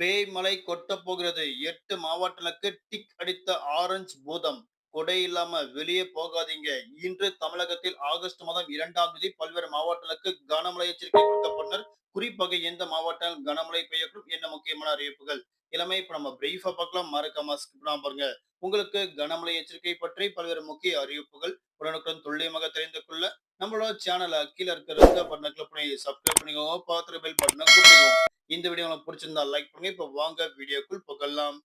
பேய் கொட்ட போகிறது. எட்டு மாவட்டங்களுக்கு டிக் அடித்த ஆரஞ்சு பூதம். கொடை இல்லாம வெளியே போகாதீங்க. இன்று தமிழகத்தில் ஆகஸ்ட் மாதம் இரண்டாம் தேதி பல்வேறு மாவட்டங்களுக்கு கனமழை எச்சரிக்கை கொடுக்கப்பட்டனர் குறிப்பாக எந்த மாவட்டம் கனமழை பெய்யக்கூடும் என்ன முக்கியமான அறிவிப்புகள். இளமை இப்ப நம்ம பிரீஃபா பார்க்கலாம். மறக்காம ஸ்கிப்லாம் பாருங்க. உங்களுக்கு கனமழை எச்சரிக்கை பற்றி பல்வேறு முக்கிய அறிவிப்புகள் உடனுக்குடன் துல்லியமாக தெரிந்து கொள்ள நம்மளோட சேனலை கீழே இருக்கிற ரெண்டு பட்டனை கிளிக் பண்ணி சப்ஸ்கிரைப் பண்ணிக்கோங்க. பார்த்துட்டு பெல் பட்டனை கொடுத்துக்கோங்க இந்த வீடியோ உங்களுக்கு பிடிச்சிருந்தா லைக் பண்ணுங்க. இப்போ வாங்க வீடியோக்குள் புகழலாம்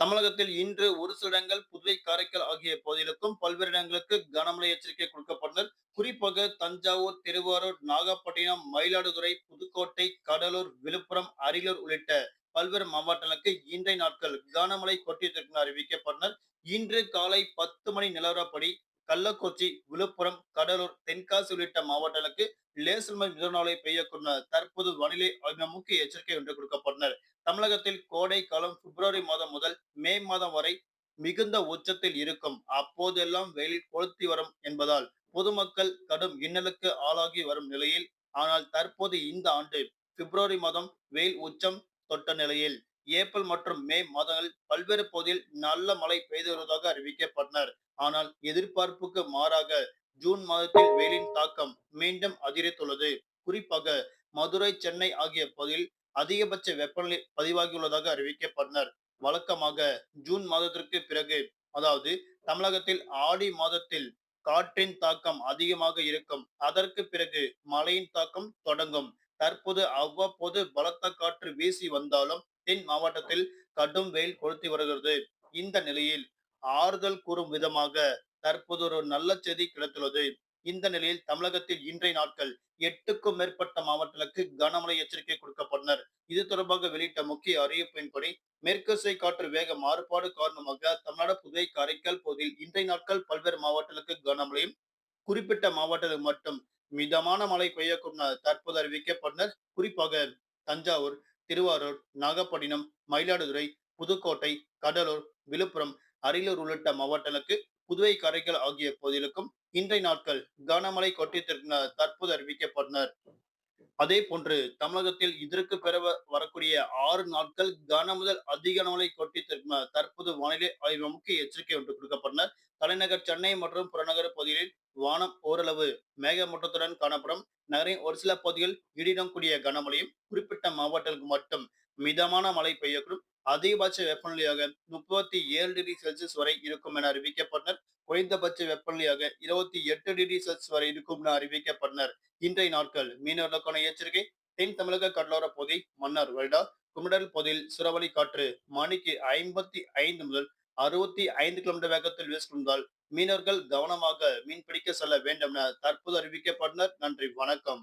தமிழகத்தில் இன்று ஒரு சில இடங்கள் புதுவை காரைக்கால் ஆகிய பகுதிகளுக்கும் பல்வேறு இடங்களுக்கு கனமழை எச்சரிக்கை கொடுக்கப்பட்டனர். குறிப்பாக தஞ்சாவூர் திருவாரூர் நாகப்பட்டினம் மயிலாடுதுறை புதுக்கோட்டை கடலூர் விழுப்புரம் அரியலூர் உள்ளிட்ட பல்வேறு மாவட்டங்களுக்கு இன்றைய நாட்கள் கனமழை கொட்டியதற்கு அறிவிக்கப்பட்டனர். இன்று காலை பத்து மணி நிலவரப்படி கள்ளக்குறிச்சி விழுப்புரம் கடலூர் தென்காசி உள்ளிட்ட மாவட்டங்களுக்கு லேசல் மழை நிலநாளை பெய்யக்கூடிய தற்போது வானிலை முக்கிய எச்சரிக்கை ஒன்று கொடுக்கப்பட்டனர் தமிழகத்தில் கோடை காலம் பிப்ரவரி மாதம் முதல் மே மாதம் வரை மிகுந்த உச்சத்தில் இருக்கும். அப்போதெல்லாம் வெயில் கொளுத்தி வரும் என்பதால் பொதுமக்கள் கடும் இன்னலுக்கு ஆளாகி வரும் நிலையில் ஆனால் தற்போது இந்த ஆண்டு பிப்ரவரி மாதம் வெயில் உச்சம் தொட்ட நிலையில். ஏப்ரல் மற்றும் மே மாதங்களில் பல்வேறு பகுதியில் நல்ல மழை பெய்து வருவதாக அறிவிக்கப்பட்டனர். ஆனால் எதிர்பார்ப்புக்கு மாறாக ஜூன் மாதத்தில் வெயிலின் தாக்கம் மீண்டும் அதிகரித்துள்ளது. குறிப்பாக மதுரை சென்னை ஆகிய பகுதியில் அதிகபட்ச வெப்பநிலை பதிவாகியுள்ளதாக அறிவிக்கப்பட்டனர். வழக்கமாக ஜூன் மாதத்திற்கு பிறகு அதாவது தமிழகத்தில் ஆடி மாதத்தில் காற்றின் தாக்கம் அதிகமாக இருக்கும். அதற்கு பிறகு மழையின் தாக்கம் தொடங்கும். தற்போது அவ்வப்போது பலத்த காற்று வீசி வந்தாலும் தென் மாவட்டத்தில் கடும் வெயில் கொளுத்தி வருகிறது. இந்த நிலையில் ஆறுதல் கூறும் விதமாக தற்போது ஒரு நல்ல செய்தி கிடைத்துள்ளது. இந்த நிலையில் தமிழகத்தில் இன்றைய நாட்கள் எட்டுக்கும் மேற்பட்ட மாவட்டங்களுக்கு கனமழை எச்சரிக்கை கொடுக்கப்பட்டனர். இது தொடர்பாக வெளியிட்ட முக்கிய அறிவிப்பின்படி மேற்குசை காற்று வேக மாறுபாடு காரணமாக தமிழ்நாடு புதுவை காரைக்கால் பகுதியில் இன்றைய நாட்கள் பல்வேறு மாவட்டங்களுக்கு கனமழையும் குறிப்பிட்ட மாவட்டத்தில் மட்டும் மிதமான மழை பெய்யக்கூடும் தற்போது அறிவிக்கப்பட்டனர் குறிப்பாக தஞ்சாவூர் திருவாரூர் நாகப்பட்டினம் மயிலாடுதுறை புதுக்கோட்டை கடலூர் விழுப்புரம் அரியலூர் உள்ளிட்ட மாவட்டங்களுக்கு புதுவை கரைகள் ஆகிய பகுதிகளுக்கும் இன்றைய நாட்கள் கனமழை கொட்டித்திருக்கிற தற்போது அறிவிக்கப்பட்டனர் அதே போன்று தமிழகத்தில் இதற்கு பெற வரக்கூடிய ஆறு நாட்கள் கன முதல் அதிக கனமழை கொட்டித்திருக்கும் தற்போது வானிலை ஆய்வு முக்கிய எச்சரிக்கை ஒன்று கொடுக்கப்பட்டனர் தலைநகர் சென்னை மற்றும் புறநகர் பகுதிகளில் வானம் ஓரளவு மேகமூட்டத்துடன் காணப்படும். நகரின் ஒரு சில பகுதிகள் இடியுடன் கூடிய கனமழையும் குறிப்பிட்ட மாவட்டங்களுக்கு மட்டும் மிதமான மழை பெய்யக்கூடும். அதிகபட்ச வெப்பநிலையாக முப்பத்தி ஏழு டிகிரி செல்சியஸ் வரை இருக்கும் என அறிவிக்கப்பட்டனர். குறைந்தபட்ச வெப்பநிலையாக இருபத்தி எட்டு டிகிரி செல்சியஸ் வரை இருக்கும் என அறிவிக்கப்பட்டனர். இன்றைய நாட்கள் மீனவர்களுக்கான எச்சரிக்கை. தென் தமிழக கடலோர பகுதி மன்னார் வருடா குமிடல் பகுதியில் சுரவழி காற்று மணிக்கு ஐம்பத்தி ஐந்து முதல் அறுபத்தி ஐந்து கிலோமீட்டர் வேகத்தில் வீசுவதால் மீனவர்கள் கவனமாக மீன் பிடிக்க செல்ல வேண்டும் என தற்போது அறிவிக்கப்பட்டனர். நன்றி. வணக்கம்.